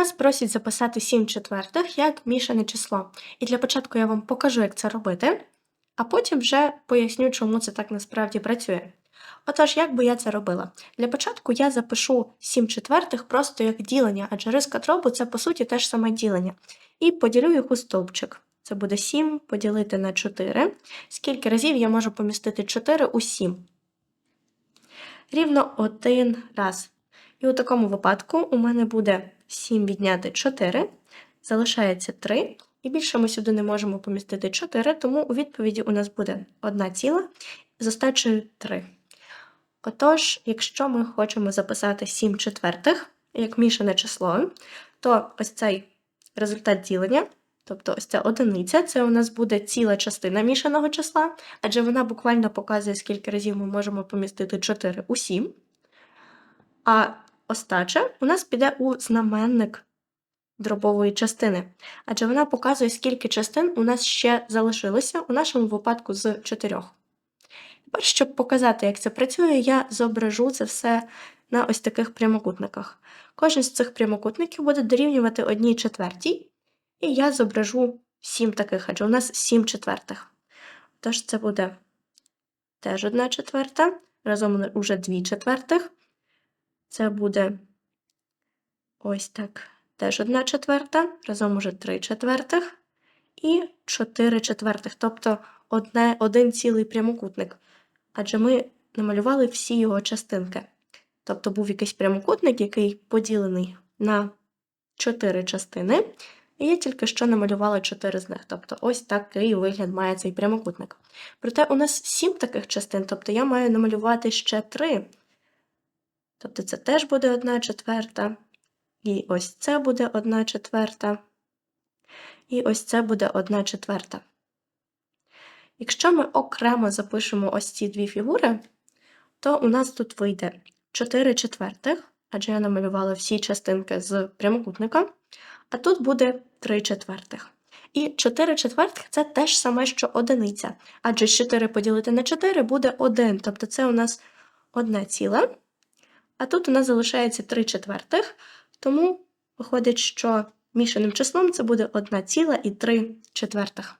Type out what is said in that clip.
Нас просять записати 7 четвертих як мішане число. І для початку я вам покажу, як це робити, а потім вже поясню, чому це так насправді працює. Отож, як би я це робила? Для початку я запишу 7 четвертих просто як ділення, адже риска дробу це по суті теж саме ділення. І поділю їх у стовпчик. Це буде 7 поділити на 4. Скільки разів я можу помістити 4 у 7? Рівно один раз. І у такому випадку у мене буде 7 відняти 4, залишається 3. І більше ми сюди не можемо помістити 4, тому у відповіді у нас буде 1 ціла з остачею 3. Отож, якщо ми хочемо записати 7 четвертих як мішане число, то ось цей результат ділення, тобто ось ця одиниця, це у нас буде ціла частина мішаного числа, адже вона буквально показує, скільки разів ми можемо помістити 4 у 7. А остача у нас піде у знаменник дробової частини, адже вона показує, скільки частин у нас ще залишилося, у нашому випадку з 4. Тепер, щоб показати, як це працює, я зображу це все на ось таких прямокутниках. Кожен з цих прямокутників буде дорівнювати одній четвертій, і я зображу 7 таких, адже у нас 7 четвертих. Тож це буде теж одна четверта, разом уже 2 четвертих. Це буде ось так, теж одна четверта, разом уже 3 четвертих і 4 четвертих, тобто одне, один цілий прямокутник. Адже ми намалювали всі його частинки. Тобто був якийсь прямокутник, який поділений на 4 частини, і я тільки що намалювала 4 з них. Тобто ось такий вигляд має цей прямокутник. Проте у нас 7 таких частин, тобто я маю намалювати ще 3. Тобто це теж буде 1 четверта. І ось це буде 1 четверта. І ось це буде 1 четверта. Якщо ми окремо запишемо ось ці дві фігури, то у нас тут вийде 4 четвертих, адже я намалювала всі частинки з прямокутника, а тут буде 3 четвертих. І 4 четвертих це теж саме, що одиниця, адже 4 поділити на 4 буде 1, тобто це у нас одне ціле. А тут у нас залишається 3 четвертих, тому виходить, що мішаним числом це буде 1 ціла і 3 четвертих.